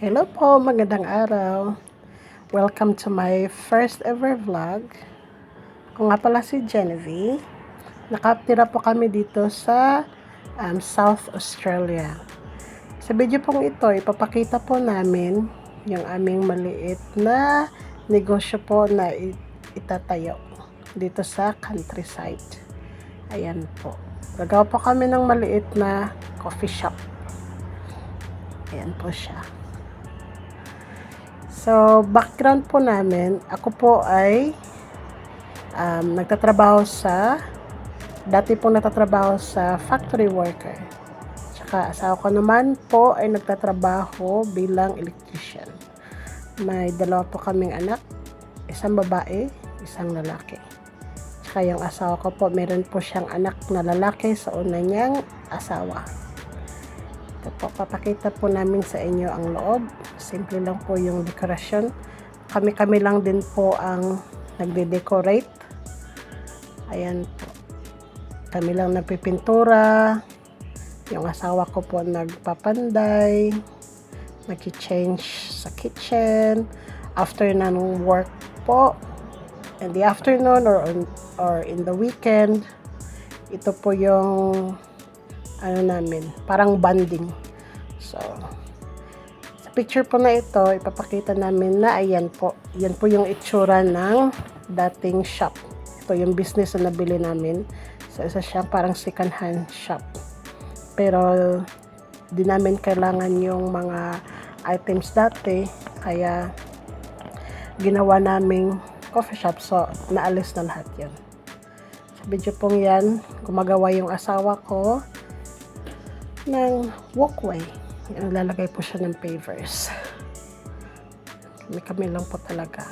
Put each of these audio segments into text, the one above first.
Hello po, magandang araw. Welcome to my first ever vlog. Ako nga pala si Genevieve. Nakatira po kami dito sa um, South Australia. Sa video pong ito, ipapakita po namin yung aming maliit na negosyo po na itatayo dito sa countryside. Ayan po. Gagawa po kami ng maliit na coffee shop. Ayan po siya. So, background po namin, ako po ay um, nagtatrabaho sa, dati po nagtatrabaho sa factory worker. Tsaka asawa ko naman po ay nagtatrabaho bilang electrician. May dalawa po kaming anak, isang babae, isang lalaki. Tsaka yung asawa ko po, meron po siyang anak na lalaki sa una niyang asawa. Ito po, papakita po namin sa inyo ang loob. Simple lang po yung dekorasyon. Kami-kami lang din po ang nagde-decorate. Ayan po. Kami lang nagpipintura. Yung asawa ko po nagpapanday. Nag-change sa kitchen. After ng work po, in the afternoon or, on, or in the weekend, ito po yung ano namin, parang banding. So, sa picture po na ito, ipapakita namin na ayan po. Yan po yung itsura ng dating shop. Ito yung business na nabili namin. So, isa siyang parang second hand shop. Pero, di namin kailangan yung mga items dati. Kaya, ginawa naming coffee shop. So, naalis na lahat yan. Sa video pong yan, gumagawa yung asawa ko ng walkway. Lalagay po siya ng pavers. Kami kami lang po talaga.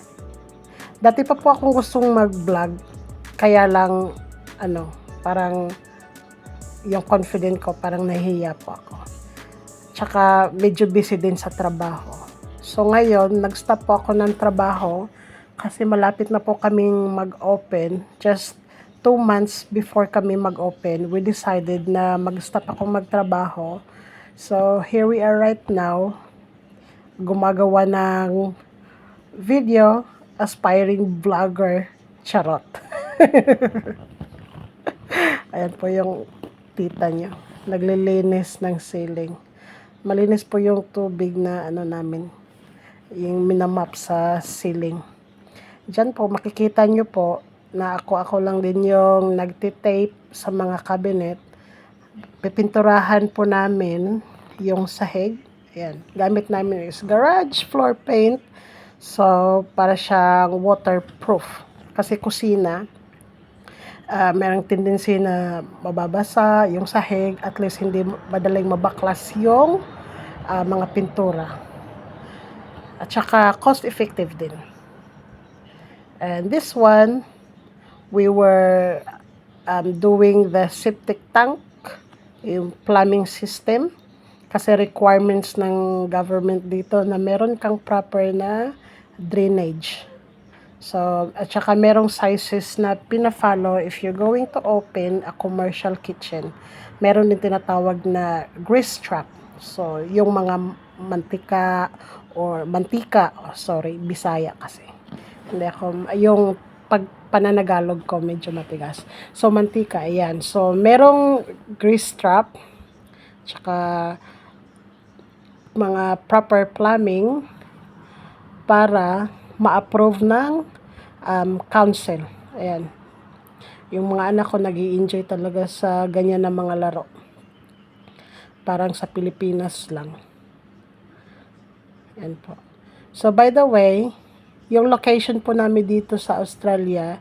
Dati pa po akong gustong mag-vlog. Kaya lang, ano, parang yung confident ko, parang nahihiya po ako. Tsaka medyo busy din sa trabaho. So ngayon, nag-stop po ako ng trabaho kasi malapit na po kaming mag-open. Just two months before kami mag-open, we decided na mag-stop ako magtrabaho. So, here we are right now, gumagawa ng video, aspiring vlogger, charot. Ayan po yung tita nyo. Naglilinis ng ceiling. Malinis po yung tubig na ano namin, yung minamap sa ceiling. Diyan po, makikita nyo po, na ako ako lang din yung nagtitape sa mga cabinet. Pipinturahan po namin yung sahig. Ayan. Gamit namin is garage floor paint. So, para siyang waterproof. Kasi kusina, uh, merong tendency na mababasa yung sahig. At least hindi madaling mabaklas yung uh, mga pintura. At saka cost effective din. And this one, we were um, doing the septic tank, yung plumbing system. Kasi requirements ng government dito na meron kang proper na drainage. So, at saka merong sizes na pina-follow if you're going to open a commercial kitchen. Meron din tinatawag na grease trap. So, yung mga mantika or mantika, oh, sorry, Bisaya kasi. Hindi ako, yung pag pananagalog ko medyo matigas. So, mantika, ayan. So, merong grease trap, tsaka mga proper plumbing para ma-approve ng um, council. Ayan. Yung mga anak ko nag enjoy talaga sa ganyan na mga laro. Parang sa Pilipinas lang. Ayan po. So, by the way, yung location po namin dito sa Australia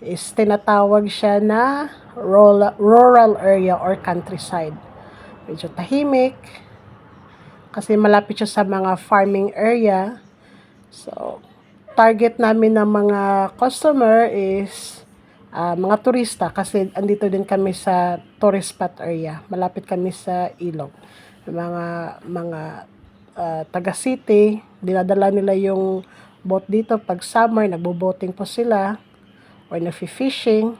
is tinatawag siya na rural, area or countryside. Medyo tahimik kasi malapit siya sa mga farming area. So, target namin ng mga customer is uh, mga turista kasi andito din kami sa tourist spot area. Malapit kami sa ilog. Mga mga uh, taga city, dinadala nila yung boat dito pag summer, nagbo-boating po sila or nafi-fishing.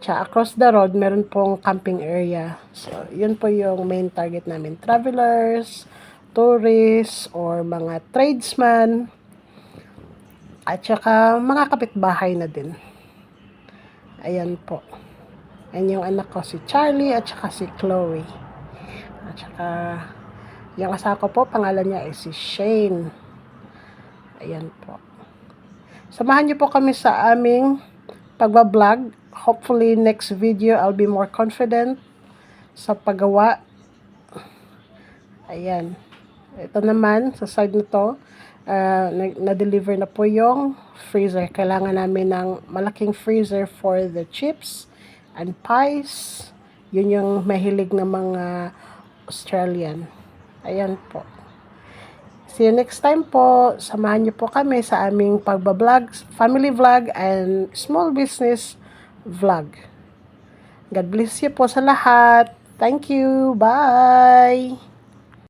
Tsaka across the road, meron pong camping area. So, yun po yung main target namin. Travelers tourists or mga tradesman at saka mga kapitbahay na din. Ayan po. Yan yung anak ko si Charlie at saka si Chloe. At saka yung asawa po, pangalan niya ay si Shane. Ayan po. Samahan niyo po kami sa aming pagbablog. Hopefully, next video, I'll be more confident sa paggawa. Ayan. Ito naman, sa side na to, uh, na- na-deliver na po yung freezer. Kailangan namin ng malaking freezer for the chips and pies. Yun yung mahilig ng mga Australian. Ayan po. See you next time po. Samahan niyo po kami sa aming pagbablog, family vlog and small business vlog. God bless you po sa lahat. Thank you. Bye.